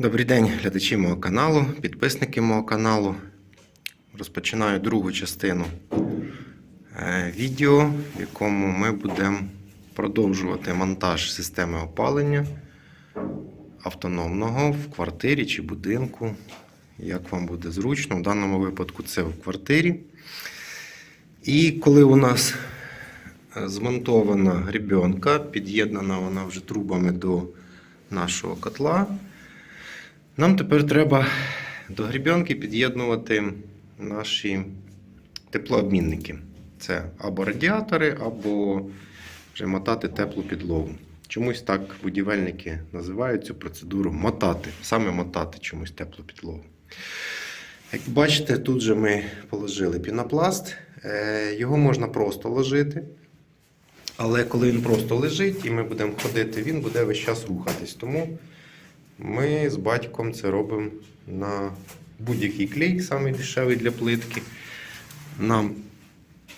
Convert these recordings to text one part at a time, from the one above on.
Добрий день, глядачі мого каналу, підписники мого каналу. Розпочинаю другу частину е, відео, в якому ми будемо продовжувати монтаж системи опалення автономного в квартирі чи будинку. Як вам буде зручно. В даному випадку це в квартирі. І коли у нас змонтована гребенка, під'єднана вона вже трубами до нашого котла. Нам тепер треба до гребенки під'єднувати наші теплообмінники. Це або радіатори, або вже мотати теплу підлогу. Чомусь так будівельники називають цю процедуру мотати. Саме мотати чомусь теплу підлогу. Як бачите, тут же ми положили пінопласт. Е, Його можна просто ложити. Але коли він просто лежить і ми будемо ходити, він буде весь час рухатись. Тому ми з батьком це робимо на будь-який клей, самий дешевий для плитки. Нам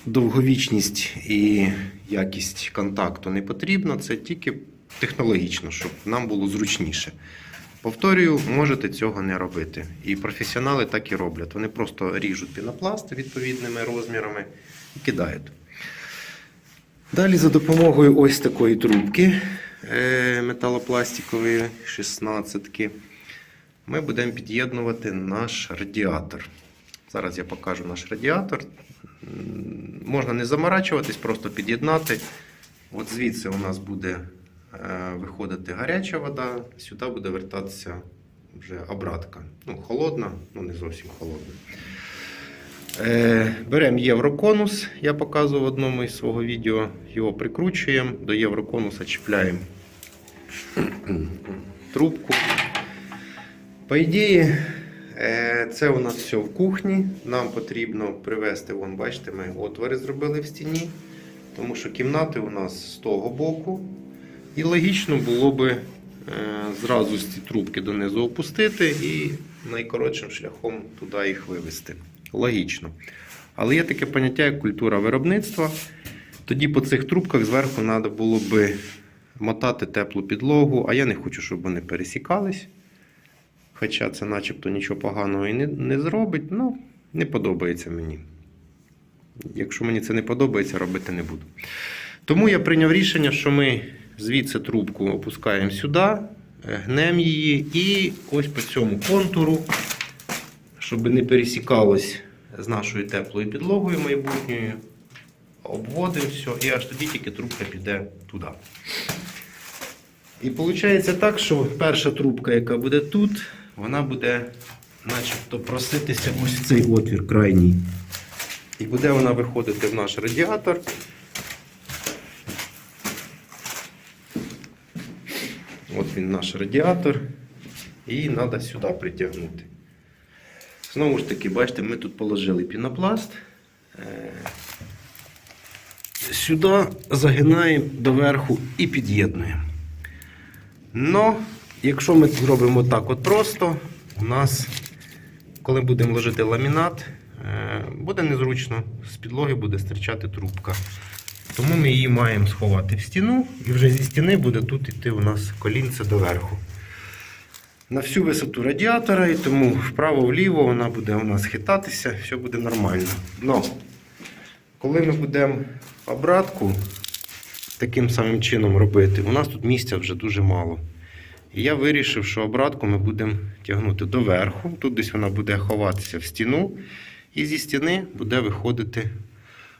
довговічність і якість контакту не потрібно, це тільки технологічно, щоб нам було зручніше. Повторюю, можете цього не робити. І професіонали так і роблять. Вони просто ріжуть пінопласт відповідними розмірами і кидають. Далі за допомогою ось такої трубки металопластикової 16 ми будемо під'єднувати наш радіатор. Зараз я покажу наш радіатор. Можна не заморачуватись, просто під'єднати. От звідси у нас буде е, виходити гаряча вода, сюди буде вертатися вже обратка. Ну, холодна, ну не зовсім холодна. Е, Беремо євроконус, я показував в одному із свого відео. Його прикручуємо, до євроконуса чіпляємо трубку. По ідеї, е, це у нас все в кухні. Нам потрібно привести, вон, бачите, ми отвори зробили в стіні, тому що кімнати у нас з того боку. І логічно було би е, зразу ці трубки донизу опустити і найкоротшим шляхом туди їх вивести. Логічно. Але є таке поняття, як культура виробництва. Тоді по цих трубках зверху треба було би мотати теплу підлогу, а я не хочу, щоб вони пересікались. Хоча це начебто нічого поганого і не, не зробить, ну, не подобається мені. Якщо мені це не подобається, робити не буду. Тому я прийняв рішення, що ми звідси трубку опускаємо сюди, гнемо її і ось по цьому контуру, щоб не пересікалось з нашою теплою підлогою майбутньою, обводимо все, і аж тоді тільки трубка піде туди. І виходить так, що перша трубка, яка буде тут, вона буде начебто проситися ось в цей отвір крайній. І буде вона виходити в наш радіатор. От він наш радіатор. І треба сюди притягнути. Знову ж таки, бачите, ми тут положили пінопласт. Е, Сюди загинаємо доверху і під'єднуємо. Но, якщо ми зробимо так от просто, у нас, коли будемо ложити ламінат, е, буде незручно, з підлоги буде стирчати трубка. Тому ми її маємо сховати в стіну, і вже зі стіни буде тут йти у нас колінце доверху. На всю висоту радіатора, і тому вправо-вліво вона буде у нас хитатися, все буде нормально. Но, коли ми будемо обратку таким самим чином робити, у нас тут місця вже дуже мало. І я вирішив, що обратку ми будемо тягнути доверху. Тут десь вона буде ховатися в стіну, і зі стіни буде виходити.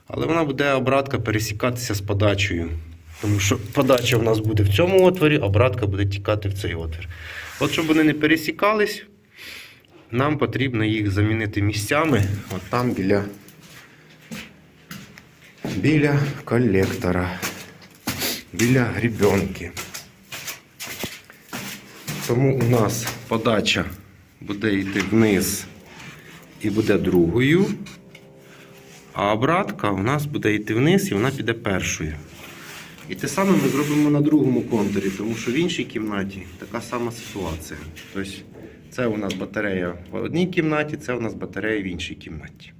Але вона буде обратка пересікатися з подачею. Тому що подача в нас буде в цьому отворі, обратка буде тікати в цей отвір. От щоб вони не пересікались, нам потрібно їх замінити місцями от там біля, біля колектора, біля грібенки. Тому у нас подача буде йти вниз і буде другою. А обратка у нас буде йти вниз і вона піде першою. І те саме ми зробимо на другому контурі, тому що в іншій кімнаті така сама ситуація. Тобто це у нас батарея в одній кімнаті, це у нас батарея в іншій кімнаті.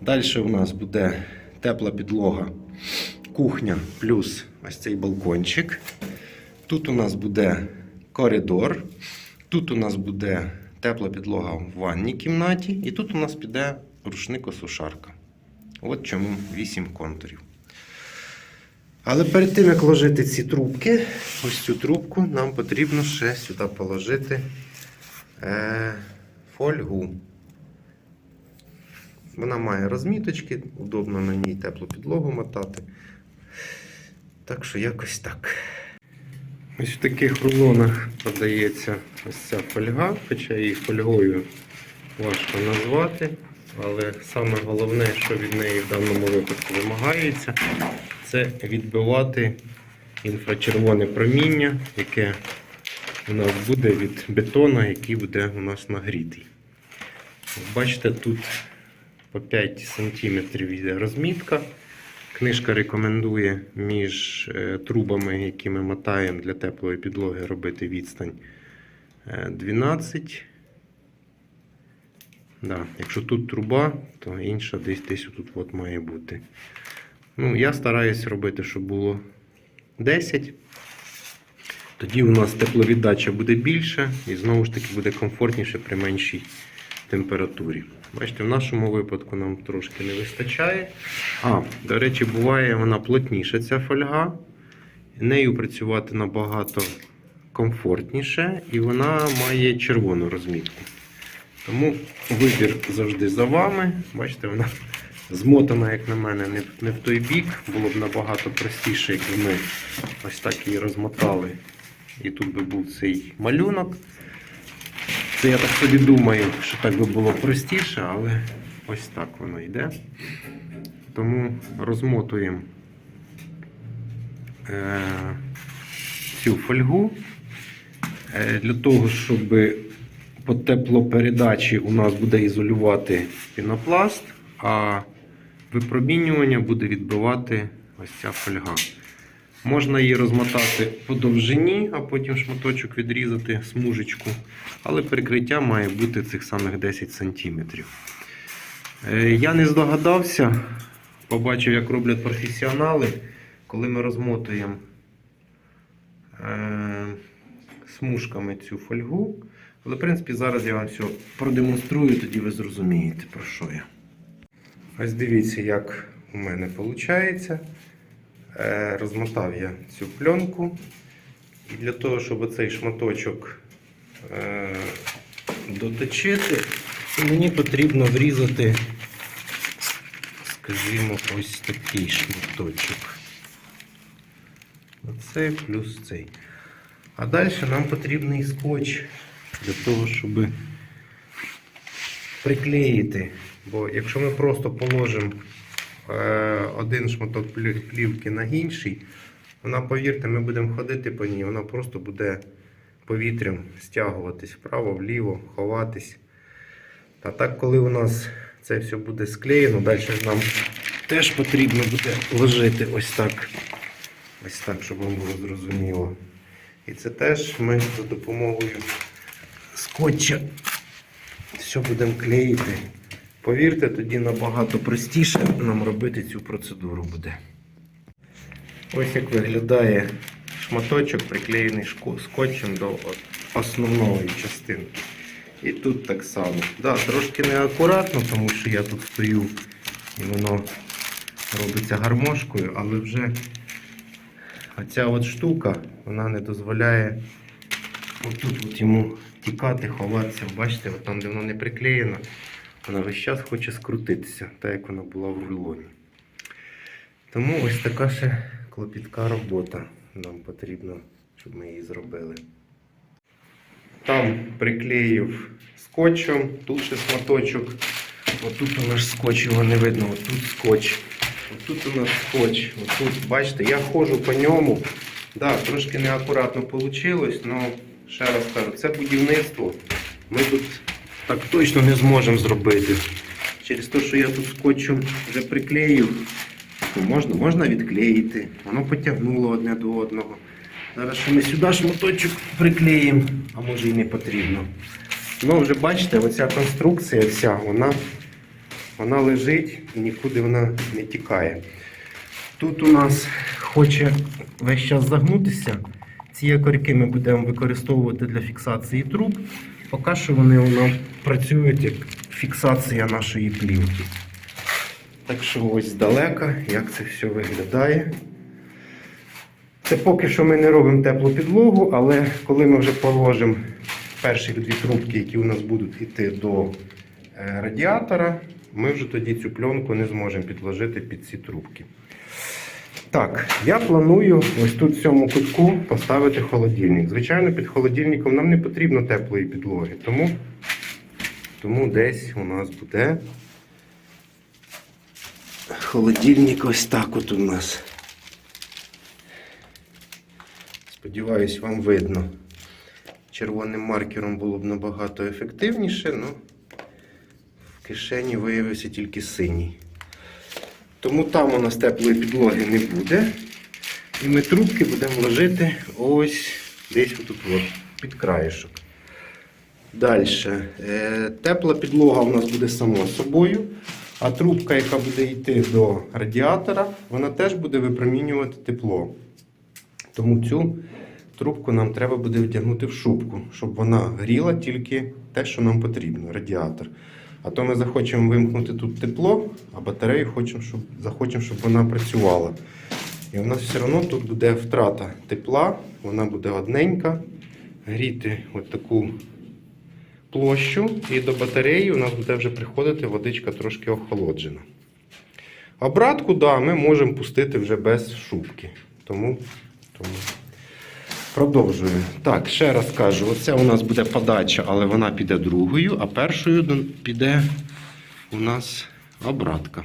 Далі у нас буде тепла підлога, кухня плюс ось цей балкончик. Тут у нас буде коридор. Тут у нас буде тепла підлога в ванній кімнаті, і тут у нас піде рушник-осушарка. От чому 8 контурів. Але перед тим, як ложити ці трубки, ось цю трубку, нам потрібно ще сюди положити е, фольгу. Вона має розміточки, удобно на ній теплу підлогу мотати. Так що якось так. Ось в таких рулонах подається ось ця фольга, хоча її фольгою важко назвати. Але саме головне, що від неї в даному випадку вимагається, це відбивати інфрачервоне проміння, яке у нас буде від бетону, який буде у нас нагрітий. Бачите, тут по 5 см йде розмітка. Книжка рекомендує між е, трубами, які ми мотаємо для теплої підлоги, робити відстань е, 12. Да, якщо тут труба, то інша десь десь тут от має бути. Ну, я стараюсь робити, щоб було 10. Тоді у нас тепловіддача буде більше і знову ж таки буде комфортніше при меншій температурі. Бачите, в нашому випадку нам трошки не вистачає. А, до речі, буває вона плотніша, ця фольга. Нею працювати набагато комфортніше, і вона має червону розмітку. Тому вибір завжди за вами. Бачите, вона змотана, як на мене, не, не в той бік. Було б набагато простіше, якби ми ось так її розмотали. І тут би був цей малюнок. Це я так собі думаю, що так би було простіше, але ось так воно йде. Тому розмотуємо е, цю фольгу е, для того, щоб по теплопередачі у нас буде ізолювати пінопласт, а випромінювання буде відбивати ось ця фольга. Можна її розмотати по довжині, а потім шматочок відрізати смужечку. Але прикриття має бути цих самих 10 см. Я не здогадався, побачив, як роблять професіонали, коли ми розмотуємо е, смужками цю фольгу. Але, в принципі, зараз я вам все продемонструю, тоді ви зрозумієте, про що я. Ось дивіться, як у мене виходить. Е, Розмотав я цю пленку. І для того, щоб оцей шматочок е, доточити, мені потрібно врізати, скажімо, ось такий шматочок. Оцей плюс цей. А далі нам потрібний скотч для того, щоб приклеїти. Бо якщо ми просто положимо е, один шматок плівки на інший, вона, повірте, ми будемо ходити по ній, вона просто буде повітрям стягуватись вправо, вліво, ховатись. А так, коли у нас це все буде склеєно, далі нам теж потрібно буде ложити ось так. Ось так, щоб вам було зрозуміло. І це теж ми за допомогою скотча все будемо клеїти. Повірте, тоді набагато простіше нам робити цю процедуру буде. Ось як виглядає шматочок, приклеєний скотчем до основної частинки. І тут так само. Да, трошки неакуратно, тому що я тут стою і воно робиться гармошкою, але вже оця от штука вона не дозволяє отут от йому тікати, ховатися. Бачите, от там, де воно не приклеєно, вона весь час хоче скрутитися, так як вона була в рулоні. Тому ось така ще клопітка робота нам потрібно, щоб ми її зробили. Там приклеїв скотчем, тут ще шматочок. Отут у нас скотч, його не видно, отут скотч. Отут у нас скотч. Отут, бачите, я ходжу по ньому. Да, трошки неакуратно вийшло, але ще раз кажу, це будівництво. Ми тут так точно не зможемо зробити. Через те, що я тут скотчем вже приклеїв, можна, можна відклеїти. Воно потягнуло одне до одного. Зараз ще ми сюди шматочок приклеїмо, а може і не потрібно. Ну, вже бачите, оця конструкція вся, вона, вона лежить і нікуди вона не тікає. Тут у нас хоче весь час загнутися Ці якорки ми будемо використовувати для фіксації труб. Поки що вони у нас працюють як фіксація нашої плівки. Так що ось здалека, як це все виглядає. Це поки що ми не робимо теплу підлогу, але коли ми вже положимо перші дві трубки, які у нас будуть йти до е, радіатора, ми вже тоді цю пленку не зможемо підложити під ці трубки. Так, я планую ось тут в цьому кутку поставити холодильник. Звичайно, під холодильником нам не потрібно теплої підлоги, тому, тому десь у нас буде холодильник ось так от у нас. Сподіваюсь, вам видно. Червоним маркером було б набагато ефективніше, але в кишені виявився тільки синій. Тому там у нас теплої підлоги не буде. І ми трубки будемо ложити ось десь отут от, під краєшок. Далі. Тепла підлога у нас буде само собою. А трубка, яка буде йти до радіатора, вона теж буде випромінювати тепло. Тому цю трубку нам треба буде вдягнути в шубку, щоб вона гріла тільки те, що нам потрібно, радіатор. А то ми захочемо вимкнути тут тепло, а батарею хочемо, щоб, захочемо, щоб вона працювала. І у нас все одно тут буде втрата тепла, вона буде одненька. Гріти от таку площу, і до батареї у нас буде вже приходити водичка трошки охолоджена. Обратку, да, ми можемо пустити вже без шубки. Тому, тому продовжую. Так, ще раз кажу: оце у нас буде подача, але вона піде другою, а першою піде у нас обратка.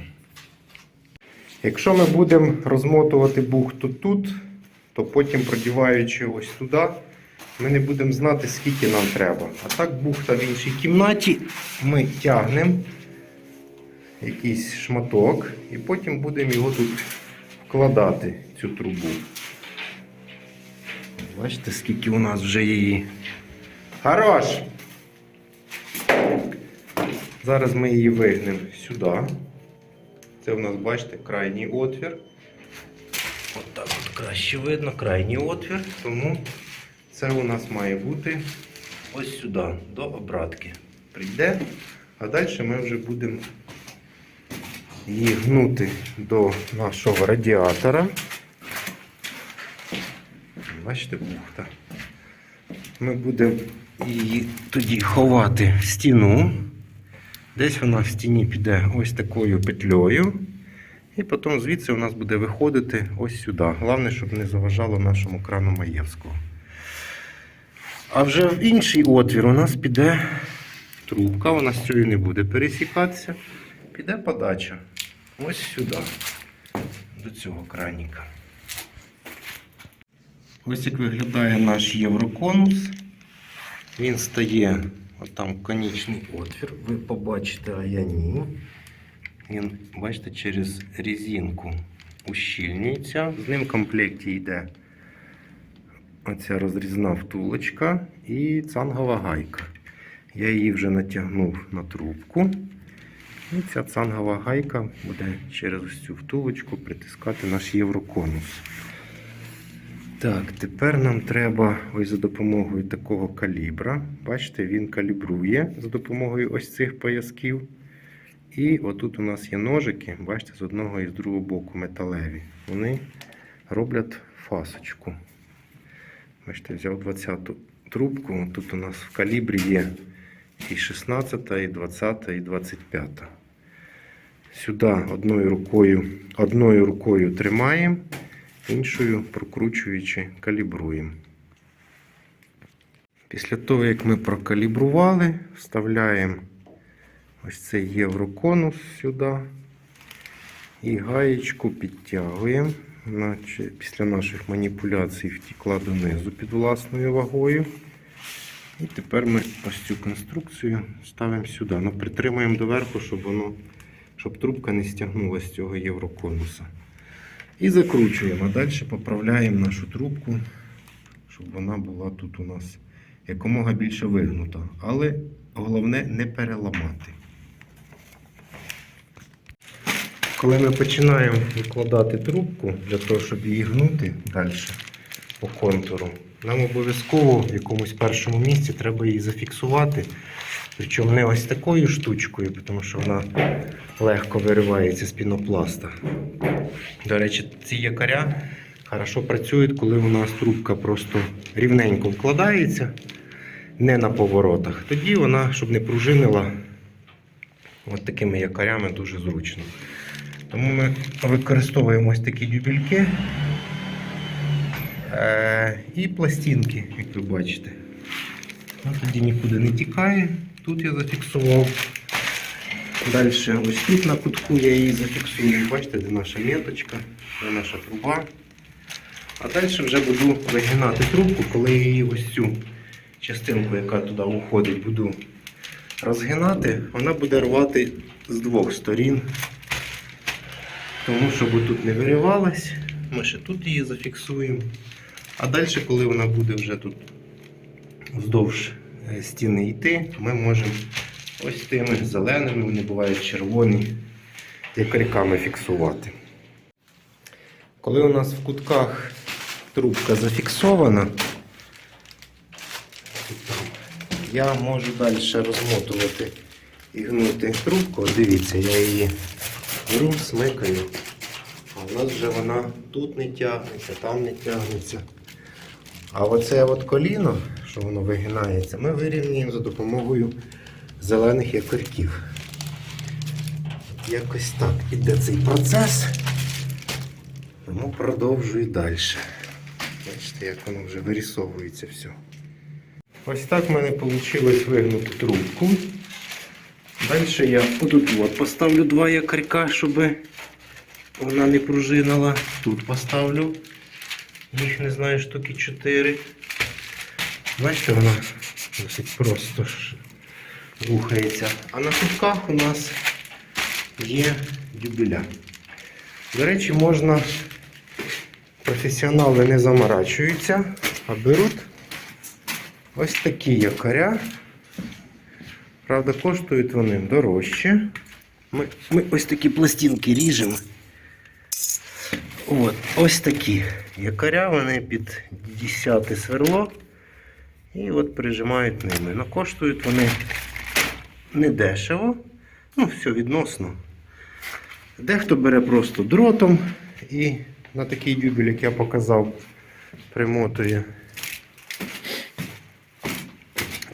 Якщо ми будемо розмотувати бухту тут, то потім продіваючи ось туди, ми не будемо знати, скільки нам треба. А так бухта в іншій кімнаті ми тягнемо якийсь шматок і потім будемо його тут вкладати, цю трубу. Бачите, скільки у нас вже її. Хорош! Зараз ми її вигнемо сюди. Це у нас, бачите, крайній отвір. От так от краще видно, крайній отвір. Тому це у нас має бути ось сюди, до обратки. Прийде, а далі ми вже будемо її гнути до нашого радіатора. Бачите, бухта. Ми будемо її тоді ховати в стіну. Десь вона в стіні піде ось такою петлею. І потім звідси у нас буде виходити ось сюди. Головне, щоб не заважало нашому крану Маєвського. А вже в інший отвір у нас піде трубка, вона з цією не буде пересікатися. Піде подача. Ось сюди, до цього краніка. Ось як виглядає наш євроконус. Він стає отам конічний отвір. Ви побачите, а я ні. Він, бачите, через резинку ущільнюється. З ним в комплекті йде оця розрізна втулочка і цангова гайка. Я її вже натягнув на трубку. І ця цангова гайка буде через ось втулочку притискати наш євроконус. Так, тепер нам треба ось за допомогою такого калібра. Бачите, він калібрує за допомогою ось цих поясків. І отут у нас є ножики, бачите, з одного і з другого боку металеві. Вони роблять фасочку. Бачите, взяв 20-ту трубку. Тут у нас в калібрі є і 16, і 20, і 25. Сюди одною рукою, одною рукою тримаємо, іншою прокручуючи, калібруємо. Після того, як ми прокалібрували, вставляємо ось цей євроконус сюди і гаєчку підтягуємо. Після наших маніпуляцій втікла донизу під власною вагою. І тепер ми ось цю конструкцію ставимо сюди. Ну, притримуємо доверху, щоб воно, щоб трубка не стягнула з цього євроконуса. І закручуємо. А далі поправляємо нашу трубку, щоб вона була тут у нас якомога більше вигнута. Але головне не переламати. Коли ми починаємо викладати трубку для того, щоб її гнути далі по контуру, нам обов'язково в якомусь першому місці треба її зафіксувати. Причому не ось такою штучкою, тому що вона легко виривається з пінопласта. До речі, ці якоря хорошо працюють, коли у нас трубка просто рівненько вкладається, не на поворотах. Тоді вона, щоб не пружинила, от такими якорями дуже зручно. Тому ми використовуємо ось такі дюбельки е- і пластинки, як ви бачите. Ну, тоді нікуди не тікає. Тут я зафіксував. Далі ось тут на кутку я її зафіксую. Бачите, де наша меточка, де наша труба. А далі вже буду вигинати трубку, коли її ось цю частинку, яка туди уходить, буду розгинати, вона буде рвати з двох сторін. Тому щоб тут не виривалась, ми ще тут її зафіксуємо. А далі, коли вона буде вже тут вздовж стіни йти, ми можемо ось тими зеленими, вони бувають червоні, якорьками фіксувати. Коли у нас в кутках трубка зафіксована, я можу далі розмотувати і гнути трубку. Дивіться, я її беру, смикаю. А у нас вже вона тут не тягнеться, там не тягнеться. А оце от коліно, що воно вигинається, ми вирівнюємо за допомогою зелених якорьків. Якось так іде цей процес. Тому продовжую далі. Бачите, як воно вже вирісовується все. Ось так в мене вийшло вигнути трубку. Далі я отут от поставлю два якорька, щоб вона не пружинила. Тут поставлю. Їх не знаю, штуки 4. Бачите, вона досить просто рухається. А на кутках у нас є дюбеля. До речі, можна, професіонали не заморачуються, а беруть ось такі якоря. Правда, коштують вони дорожче. Ми, ми ось такі пластинки ріжемо. От, ось такі якоря, вони під 10 сверло. І от прижимають ними. Но коштують вони не дешево. Ну, все відносно. Дехто бере просто дротом і на такий дюбель, як я показав, примотує.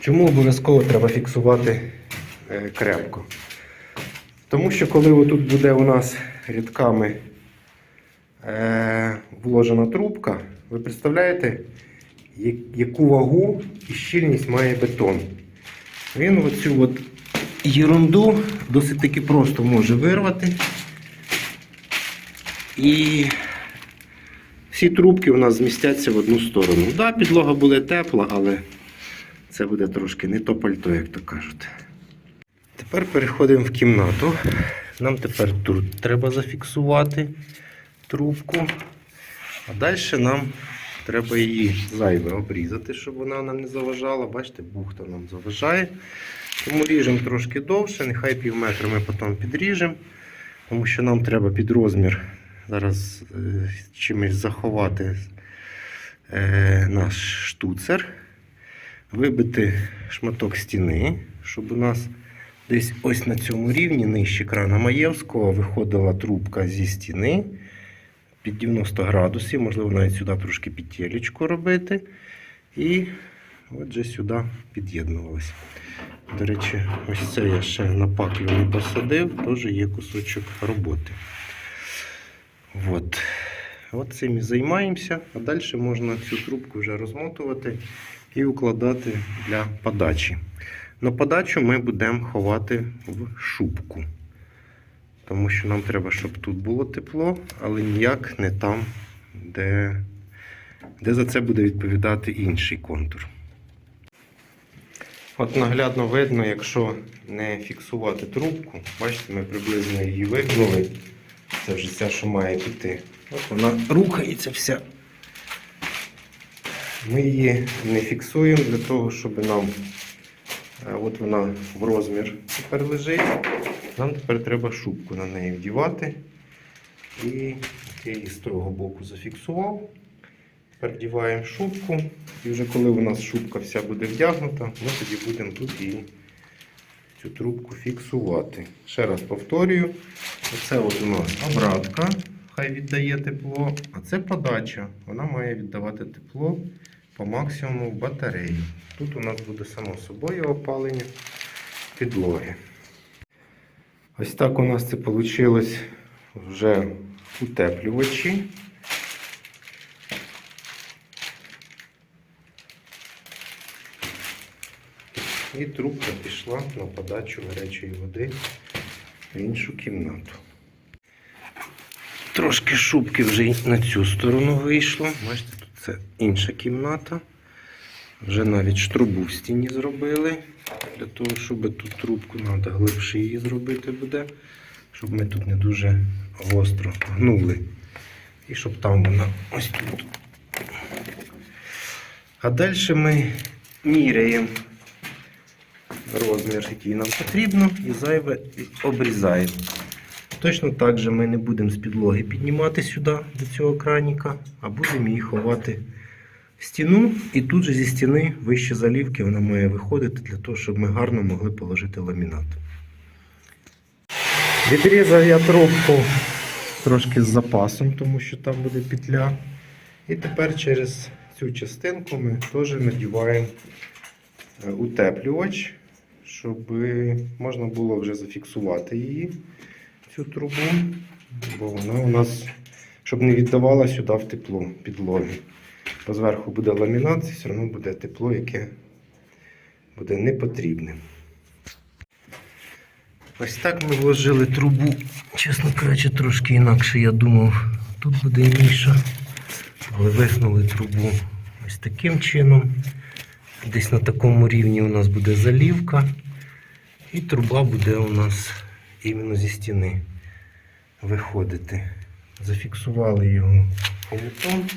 Чому обов'язково треба фіксувати е, крепко? Тому що коли отут буде у нас рядками е, вложена трубка, ви представляєте, яку вагу і щільність має бетон. Він оцю от ерунду досить таки просто може вирвати. І всі трубки у нас змістяться в одну сторону. Так, да, підлога буде тепла, але це буде трошки не то пальто, як то кажуть. Тепер переходимо в кімнату. Нам тепер тут треба зафіксувати трубку. А далі нам треба її зайве обрізати, щоб вона нам не заважала. Бачите, бухта нам заважає. Тому ріжемо трошки довше, нехай пів метра ми потім підріжемо, тому що нам треба під розмір зараз е, чимось заховати е, наш штуцер, вибити шматок стіни, щоб у нас десь ось на цьому рівні, нижче крана Маєвського, виходила трубка зі стіни під 90 градусів, можливо, навіть сюди трошки підтєлечку робити. І отже сюди під'єднувалося. До речі, ось це я ще на паклю не посадив, теж є кусочок роботи. От. От цим і займаємося, а далі можна цю трубку вже розмотувати і укладати для подачі. На подачу ми будемо ховати в шубку. Тому що нам треба, щоб тут було тепло, але ніяк не там, де, де за це буде відповідати інший контур. От наглядно видно, якщо не фіксувати трубку, бачите, ми приблизно її вигнули. Це вже ця, що має піти. От вона рухається вся. Ми її не фіксуємо для того, щоб нам. е, От вона в розмір тепер лежить. Нам тепер треба шубку на неї вдівати. І я її з того боку зафіксував. Тепер вдіваємо шубку. І вже коли у нас шубка вся буде вдягнута, ми тоді будемо тут її цю трубку фіксувати. Ще раз повторюю, оце от у нас обратка, хай віддає тепло, а це подача. Вона має віддавати тепло по максимуму в батарею. Тут у нас буде само собою опалення підлоги. Ось так у нас це вийшло вже утеплювачі. І трубка пішла на подачу гарячої води в іншу кімнату. Трошки шубки вже на цю сторону вийшло. Бачите, тут це інша кімната. Вже навіть штрубу в стіні зробили. Для того, щоб тут трубку треба глибше її зробити буде, щоб ми тут не дуже гостро гнули. І щоб там вона ось тут. А далі ми міряємо розмір, який нам потрібно, і зайве обрізаємо. Точно так же ми не будемо з підлоги піднімати сюди до цього краніка, а будемо її ховати стіну. І тут же зі стіни вище залівки вона має виходити для того, щоб ми гарно могли положити ламінат. Відрізав я трубку трошки з запасом, тому що там буде петля. І тепер через цю частинку ми теж надіваємо е, утеплювач, щоб можна було вже зафіксувати її, цю трубу, бо вона у нас, щоб не віддавала сюди в тепло підлоги. Бо зверху буде ламінат, все одно буде тепло, яке буде не потрібне. Ось так ми вложили трубу, чесно кажучи, трошки інакше я думав. Тут буде інша. Але вигнули трубу ось таким чином. Десь на такому рівні у нас буде залівка. І труба буде у нас іменно зі стіни виходити. Зафіксували його хомутом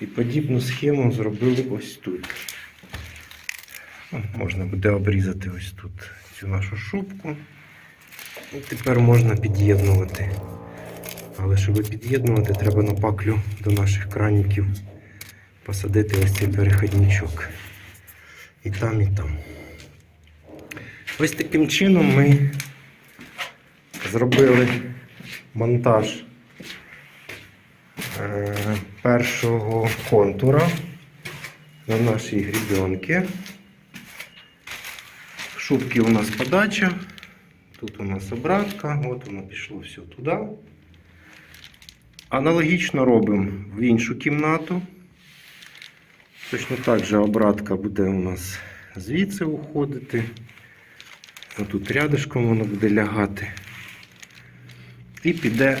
і подібну схему зробили ось тут. Ну, Можна буде обрізати ось тут цю нашу шубку. І тепер можна під'єднувати. Але щоб під'єднувати, треба на паклю до наших краніків посадити ось цей переходничок. І там, і там. Ось таким чином ми зробили монтаж е, першого контура на нашій грібенки. Шубки у нас подача. Тут у нас обратка, от воно пішло все туди. Аналогічно робимо в іншу кімнату. Точно так же обратка буде у нас звідси уходити. Тут рядишком воно буде лягати. І піде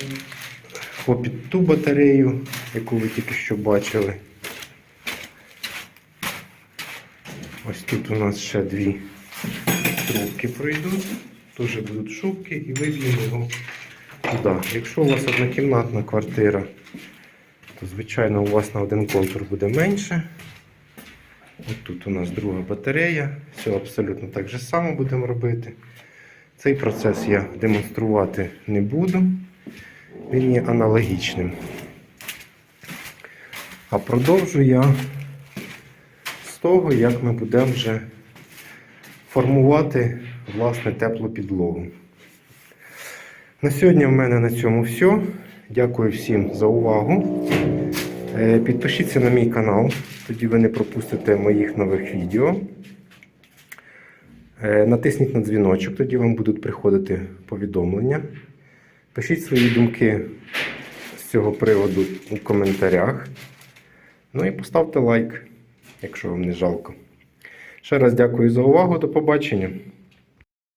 попід ту батарею, яку ви тільки що бачили. Ось тут у нас ще дві трубки пройдуть. Теж будуть шубки і виб'ємо його туди. Якщо у вас однокімнатна квартира, то звичайно у вас на один контур буде менше. От тут у нас друга батарея. Все абсолютно так же само будемо робити. Цей процес я демонструвати не буду. Він є аналогічним. А продовжу я з того, як ми будемо вже формувати власне теплу підлогу. На сьогодні в мене на цьому все. Дякую всім за увагу. Е, Підпишіться на мій канал, тоді ви не пропустите моїх нових відео. Е, Натисніть на дзвіночок, тоді вам будуть приходити повідомлення. Пишіть свої думки з цього приводу у коментарях. Ну і поставте лайк, якщо вам не жалко. Ще раз дякую за увагу. До побачення.